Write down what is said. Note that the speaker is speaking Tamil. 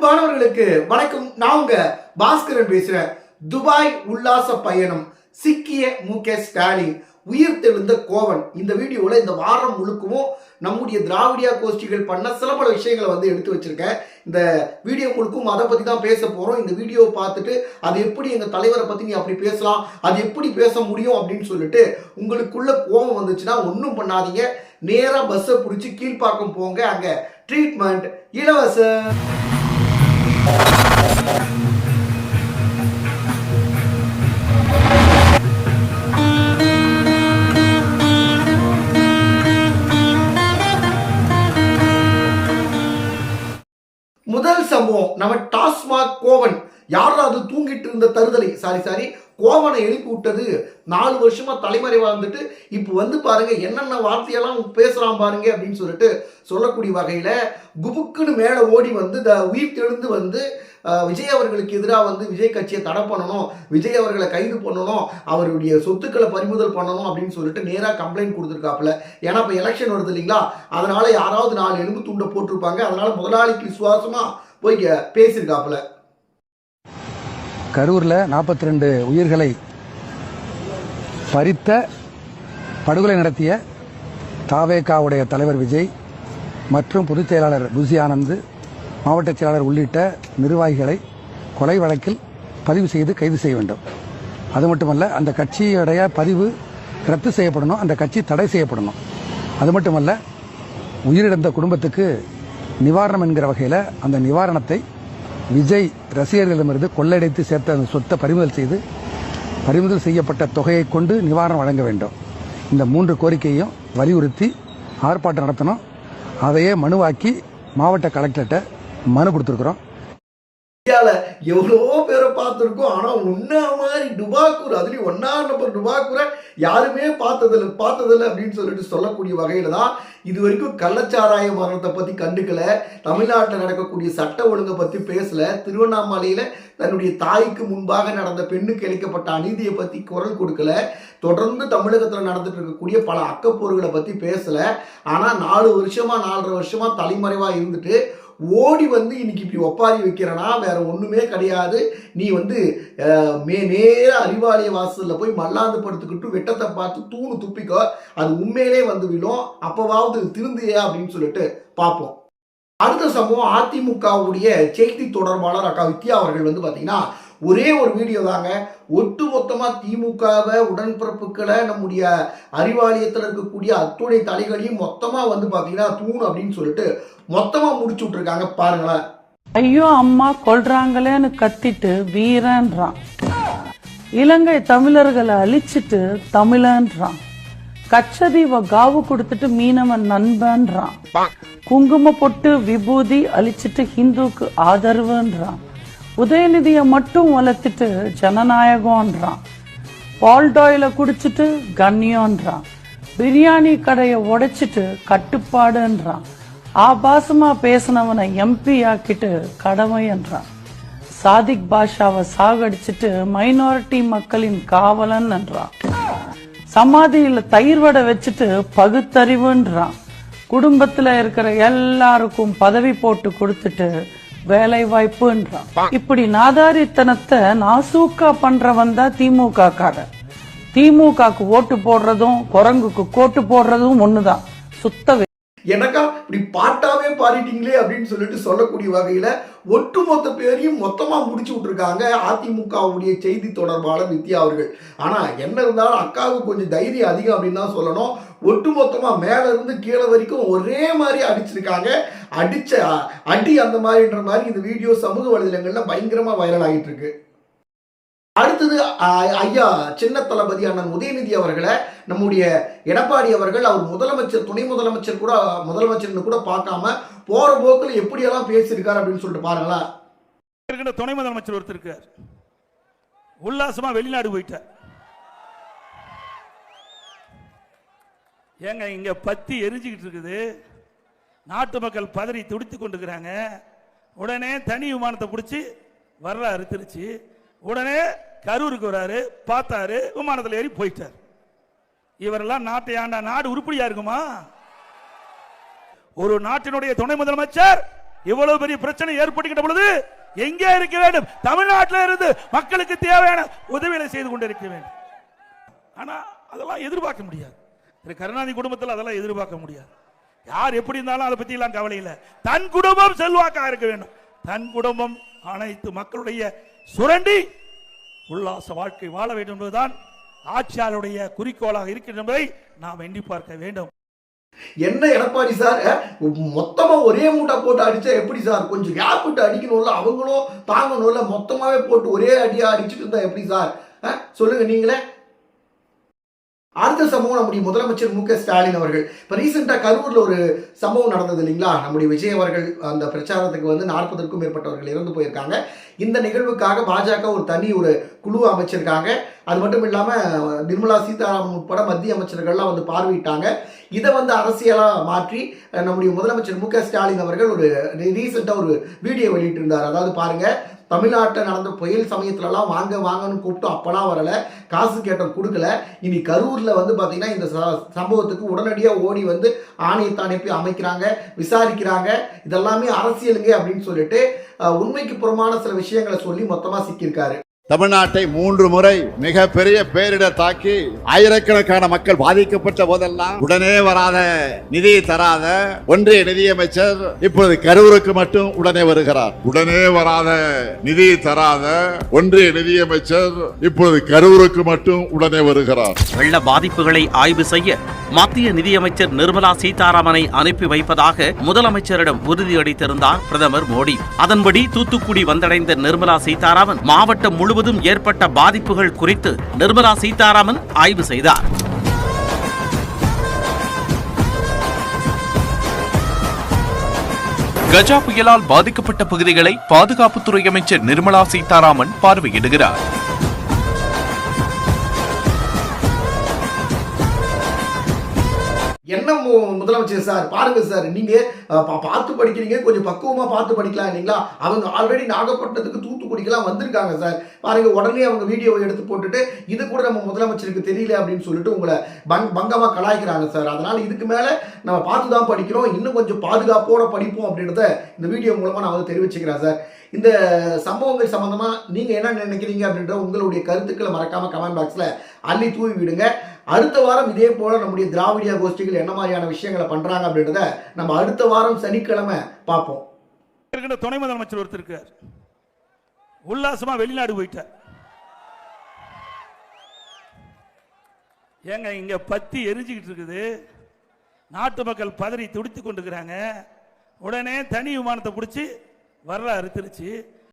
அன்பானவர்களுக்கு வணக்கம். நான் உங்க பாஸ்கரன் பேசுறேன். துபாய் உல்லாச பயணம். சிக்கிய முகேஷ் ஸ்டாலின் உயிர் தெழுந்த கோவன். இந்த வீடியோவில் இந்த வாரம் முழுக்கவும் நம்முடைய திராவிடியா கோஷ்டிகள் பண்ண சில பல விஷயங்களை வந்து எடுத்து வச்சிருக்கேன். இந்த வீடியோ முழுக்கும் அதை பற்றி தான் பேச போகிறோம் இந்த வீடியோவை பார்த்துட்டு அது எப்படி எங்கள் தலைவரை பற்றி நீ அப்படி பேசலாம் அது எப்படி பேச முடியும் அப்படின்னு சொல்லிட்டு உங்களுக்குள்ள கோவம் வந்துச்சுன்னா ஒன்றும் பண்ணாதீங்க. நேராக பஸ்ஸை பிடிச்சி கீழ்ப்பாக்கம் போங்க. அங்கே ட்ரீட்மெண்ட் இலவசம். முதல் சம்பவம் நம்ம டாஸ்மாக் கோவன். யாராவது தூங்கிட்டு இருந்த தருதலை சாரி சாரி கோவனை எழுப்பி விட்டது. நாலு வருஷமா தலைமறைவா வந்துட்டு இப்போ வந்து பாருங்க என்னென்ன வார்த்தையெல்லாம் பேசுறான் பாருங்க அப்படின்னு சொல்லிட்டு சொல்லக்கூடிய வகையில குபுக்குன்னு மேலே ஓடி வந்து இந்த உயிர் தெழுந்து வந்து விஜய் அவர்களுக்கு எதிராக வந்து விஜய் கட்சியை தடை பண்ணணும் விஜய் அவர்களை கைது பண்ணணும் அவருடைய சொத்துக்களை பறிமுதல் பண்ணணும் அப்படின்னு சொல்லிட்டு நேராக கம்ப்ளைண்ட் கொடுத்துருக்காப்புல. ஏன்னா இப்போ எலெக்ஷன் வருது இல்லைங்களா? அதனால யாராவது நாலு எலும்பு துண்டை போட்டிருப்பாங்க. அதனால முதலாளிக்கு விசுவாசமா போய் பேசியிருக்காப்புல. கரூரில் நாற்பத்தி ரெண்டு உயிர்களை பறித்த படுகொலை நடத்திய தாவேகாவுடைய தலைவர் விஜய் மற்றும் பொதுச் செயலாளர் புசி ஆனந்த் மாவட்ட செயலாளர் உள்ளிட்ட நிர்வாகிகளை கொலை வழக்கில் பதிவு செய்து கைது செய்ய வேண்டும். அது மட்டுமல்ல அந்த கட்சியுடைய பதிவு ரத்து செய்யப்படணும் அந்த கட்சி தடை செய்யப்படணும். அது மட்டுமல்ல உயிரிழந்த குடும்பத்துக்கு நிவாரணம் என்கிற வகையில் அந்த நிவாரணத்தை விஜய் ரசிகர்களிடமிருந்து கொள்ளையடைத்து சேர்த்த அந்த சொத்தை பறிமுதல் செய்து பறிமுதல் செய்யப்பட்ட தொகையை கொண்டு நிவாரணம் வழங்க வேண்டும். இந்த மூன்று கோரிக்கையையும் வலியுறுத்தி ஆர்ப்பாட்டம் நடத்தணும். அதையே மனுவாக்கி மாவட்ட கலெக்டர்கிட்ட மனு கொடுத்துருக்குறோம். இந்தியாவில் எவ்வளவோ பேரை பார்த்துருக்கோம் ஆனால் ஒன்றா மாதிரி டுபாக்கூர் அதுலேயும் ஒன்றா நம்பர் டுபாக்கூரை யாருமே பார்த்ததில்லை பார்த்ததில்ல அப்படின்னு சொல்லிட்டு சொல்லக்கூடிய வகையில் தான் இது வரைக்கும் கள்ளச்சாராய மரணத்தை பற்றி கண்டுக்கல. தமிழ்நாட்டில் நடக்கக்கூடிய சட்ட ஒழுங்கை பற்றி பேசல. திருவண்ணாமலையில் தன்னுடைய தாய்க்கு முன்பாக நடந்த பெண்ணுக்கு இழைக்கப்பட்ட அநீதியை பற்றி குரல் கொடுக்கல. தொடர்ந்து தமிழகத்தில் நடந்துட்டு இருக்கக்கூடிய பல அக்கப்போர்களை பற்றி பேசல. ஆனால் நாலு வருஷமா நாலரை வருஷமா தலைமறைவாக இருந்துட்டு ஓடி வந்து இன்னைக்கு இப்படி ஒப்பாரி வைக்கிறனா வேற ஒண்ணுமே கிடையாது. நீ வந்து மே நேர அறிவாலய வாசல்ல போய் மல்லாந்து படுத்துக்கிட்டு வெட்டத்தை பார்த்து தூணு துப்பிக்கோ. அது உண்மையிலே வந்து விழும். அப்பவாவது திருந்தியா அப்படின்னு சொல்லிட்டு பார்ப்போம். அடுத்த சம்பவம் அதிமுகவுடைய செய்தி தொடர்பாளர் அக்கா வித்யா அவர்கள் வந்து பார்த்தீங்கன்னா ஒரே ஒரு வீடியோ தாங்க. ஒட்டு மொத்தமாக திமுகவை உடன்பிறப்புகளை நம்முடைய அறிவாலயத்தில் இருக்கக்கூடிய அத்துடைய தலைகளையும் மொத்தமாக வந்து பார்த்தீங்கன்னா தூண் அப்படின்னு சொல்லிட்டு மொத்தமாக முடிச்சு விட்ருக்காங்க பாருங்களேன். ஐயோ அம்மா கொள்றாங்களேன்னு கத்திட்டு வீரன்றான். இலங்கை தமிழர்களை அழிச்சிட்டு தமிழன்றான். கச்சதீவ காவு கொடுத்துட்டு மீனவன் நண்பன்றான். குங்கும பொட்டு விபூதி அழிச்சிட்டு ஹிந்துக்கு ஆதரவுன்றான். உதயநிதியை மட்டும் வளர்த்துட்டு ஜனநாயகம்ன்றான். பால்டாயில குடிச்சிட்டு கண்ணியம்ன்றான். பிரியாணி கடையை உடைச்சிட்டு கட்டுப்பாடுன்றான். ஆபாசமா பேசினவனை எம்பி ஆக்கிட்டு கடமைன்றான் சாதிக் பாஷாவை சாகடிச்சிட்டு மைனாரிட்டி மக்களின் காவலன் என்றான் சமாதியில தயிர் வடை வச்சுட்டு பகுத்தறிவுன்றான். குடும்பத்துல இருக்கிற எல்லாருக்கும் பதவி போட்டு கொடுத்துட்டு வேலை வாய்ப்புன்றான் இப்படி நாதாரித்தனத்தை நாசூக்கா பண்றவன் தான் திமுக காரன் திமுகக்கு ஓட்டு போடுறதும் குரங்குக்கு கோட்டு போடுறதும் ஒண்ணுதான். சுத்த எனக்கா இப்படி பாட்டாவே பாடிட்டீங்களே அப்படின்னு சொல்லிட்டு சொல்லக்கூடிய வகையில ஒட்டுமொத்த பேரையும் மொத்தமா முடிச்சு விட்டுருக்காங்க அதிமுகவுடைய செய்தி தொடர்பாளர் வித்யா அவர்கள். ஆனா என்ன இருந்தாலும் அக்காவுக்கு கொஞ்சம் தைரியம் அதிகம் அப்படின்னு தான் சொல்லணும். ஒட்டுமொத்தமாக மேலே இருந்து கீழே வரைக்கும் ஒரே மாதிரி அடிச்சிருக்காங்க. அடிச்ச அடி அந்த மாதிரின்ற மாதிரி இந்த வீடியோ சமூக வலைதளங்கள்ல பயங்கரமா வைரல் ஆகிட்டு இருக்கு அடுத்தது ஐயா சின்ன தளபதி அண்ணன் உதயநிதி அவர்களை நம்முடைய எடப்பாடி அவர்கள் அவர் முதலமைச்சர் துணை முதலமைச்சர் கூட முதலமைச்சர்னு கூட பார்க்காம போற போக்கில் எப்படியெல்லாம் பேசியிருக்காரு அப்படின்னு சொல்லிட்டு பாருங்களா துணை முதலமைச்சர் ஒருத்தர் இருக்கார். உல்லாசமா வெளிநாடு போயிட்டார். ஏங்க இங்க பத்தி எரிஞ்சுக்கிட்டு இருக்குது. நாட்டு மக்கள் பதறி துடித்து கொண்டுக்கிறாங்க உடனே தனி விமானத்தை பிடிச்சி வர்றாரு திருச்சி. உடனே கரூருக்கு வராரு பார்த்தாரு விமானத்தில் ஏறி போயிட்டார். இவரெல்லாம் நாட்டை ஆண்டா நாடு உருப்படியா இருக்குமா? ஒரு நாட்டினுடைய துணை முதலமைச்சர் இவ்வளவு பெரிய பிரச்சனை ஏற்பட்டுகிட்ட பொழுது எங்கே இருக்க வேண்டும்? தமிழ்நாட்டில் இருந்து மக்களுக்கு தேவையான உதவிகளை செய்து கொண்டிருக்க வேண்டும். ஆனால் அதெல்லாம் எதிர்பார்க்க முடியாது. திரு கருணாநிதி குடும்பத்தில் அதெல்லாம் எதிர்பார்க்க முடியாது. யார் எப்படி இருந்தாலும் அதை பத்தி எல்லாம் கவலை இல்லை. தன் குடும்பம் செல்வாக்கா இருக்க வேண்டும். தன் குடும்பம் அனைத்து மக்களுடைய சுரண்டி உல்லாச வாழ்க்கை வாழ வேண்டும் என்பதுதான் ஆட்சியாளருடைய குறிக்கோளாக இருக்கின்ற என்பதை நாம் எண்ணி பார்க்க வேண்டும். என்ன எடப்பாடி சார் மொத்தமா ஒரே மூட்டை போட்டு அடிச்சா எப்படி சார்? கொஞ்சம் கேப் விட்டு அடிக்கணும்ல? அவங்களும் தாங்கணும்ல மொத்தமாவே போட்டு ஒரே அடியா அடிச்சுட்டு இருந்தா எப்படி சார்? சொல்லுங்க நீங்களே. அடுத்த சம்பவம் நம்முடைய முதலமைச்சர் மு க ஸ்டாலின் அவர்கள். இப்போ ரீசெண்டாக கரூரில் ஒரு சம்பவம் நடந்தது இல்லைங்களா? நம்முடைய விஜய் அவர்கள் அந்த பிரச்சாரத்துக்கு வந்து நாற்பதற்கும் மேற்பட்டவர்கள் இறந்து போயிருக்காங்க. இந்த நிகழ்வுக்காக பாஜக ஒரு தனி ஒரு குழு அமைச்சிருக்காங்க. அது மட்டும் இல்லாமல் நிர்மலா சீதாராமன் உட்பட மத்திய அமைச்சர்கள்லாம் வந்து பார்வையிட்டாங்க. இதை வந்து அரசியலாக மாற்றி நம்முடைய முதலமைச்சர் மு க ஸ்டாலின் அவர்கள் ஒரு ரீசெண்டாக ஒரு வீடியோ வெளியிட்டிருந்தார். அதாவது பாருங்கள் தமிழ்நாட்டில் நடந்த புயல் சமயத்துலலாம் வாங்க வாங்கன்னு கூப்பிட்டு அப்போலாம் வரலை. காசு கேட்டோம் கொடுக்கல. இனி கரூரில் வந்து பார்த்தீங்கன்னா இந்த ச- சம்பவத்துக்கு உடனடியாக ஓடி வந்து ஆணையத்தை அனுப்பி அமைக்கிறாங்க விசாரிக்கிறாங்க. இதெல்லாமே அரசியலுங்க அப்படின்னு சொல்லிட்டு உண்மைக்கு புறமான சில விஷயங்களை சொல்லி மொத்தமாக சிக்கியிருக்காரு. தமிழ்நாட்டை மூன்று முறை மிக பெரிய பேரிடர் தாக்கி ஆயிரக்கணக்கான மக்கள் பாதிக்கப்பட்ட போதெல்லாம் உடனே வராத நிதி தராத ஒன்றிய நிதியமைச்சர் இப்பொழுது கரூருக்கு மட்டும் உடனே வருகிறார். உடனே வராத நிதி தராத ஒன்றிய நிதியமைச்சர் இப்பொழுது கரூருக்கு மட்டும் உடனே வருகிறார். வெள்ள பாதிப்புகளை ஆய்வு செய்ய மத்திய நிதியமைச்சர் நிர்மலா சீதாராமனை அனுப்பி வைப்பதாக முதலமைச்சரிடம் உறுதியளித்திருந்தார் பிரதமர் மோடி. அதன்படி தூத்துக்குடி வந்தடைந்த நிர்மலா சீதாராமன் மாவட்டம் முழுவதும் ஏற்பட்ட பாதிப்புகள் குறித்து நிர்மலா சீதாராமன் ஆய்வு செய்தார். கஜா புயலால் பாதிக்கப்பட்ட பகுதிகளை பாதுகாப்புத்துறை அமைச்சர் நிர்மலா சீதாராமன் பார்வையிடுகிறார். என்ன மு- முதலமைச்சர் சார்? பாருங்க சார் நீங்க பா- பார்த்து படிக்கிறீங்க கொஞ்சம் பக்குவமா பார்த்து படிக்கலாம் இல்லைங்களா? அவங்க ஆல்ரெடி நாகப்பட்டினத்துக்கு தூத்துக்குடிக்கெல்லாம் வந்திருக்காங்க சார். பாருங்க உடனே அவங்க வீடியோவை எடுத்து போட்டுட்டு இது கூட நம்ம முதலமைச்சருக்கு தெரியல அப்படின்னு சொல்லிட்டு உங்களை பங் பங்கமா கலாய்க்கிறாங்க சார். அதனால இதுக்கு மேல நம்ம பார்த்து தான் படிக்கிறோம். இன்னும் கொஞ்சம் பாதுகாப்போட படிப்போம் அப்படின்றத இந்த வீடியோ மூலமா நான் வந்து தெரிவிச்சுக்கிறேன் சார். இந்த சம்பவங்கள் சம்பந்தமா நீங்க என்ன நினைக்கிறீங்க அப்படின்ற உங்களுடைய கருத்துக்களை மறக்காம கமெண்ட் பாக்ஸ்ல அள்ளி தூவி விடுங்க. அடுத்த வாரம் இதே போல நம்முடைய திராவிடியா கோஷ்டிகள் என்ன மாதிரியான விஷயங்களை பண்றாங்க அப்படின்றத நம்ம அடுத்த வாரம் சனிக்கிழமை பார்ப்போம். இருக்கின்ற துணை முதலமைச்சர் ஒருத்தர் இருக்கார். உல்லாசமா வெளிநாடு போயிட்டார். ஏங்க இங்க பத்தி எரிஞ்சுக்கிட்டு இருக்குது. நாட்டு மக்கள் பதறி துடித்து கொண்டிருக்கிறாங்க. உடனே தனி விமானத்தை பிடிச்சி வரலாறு திருச்சி.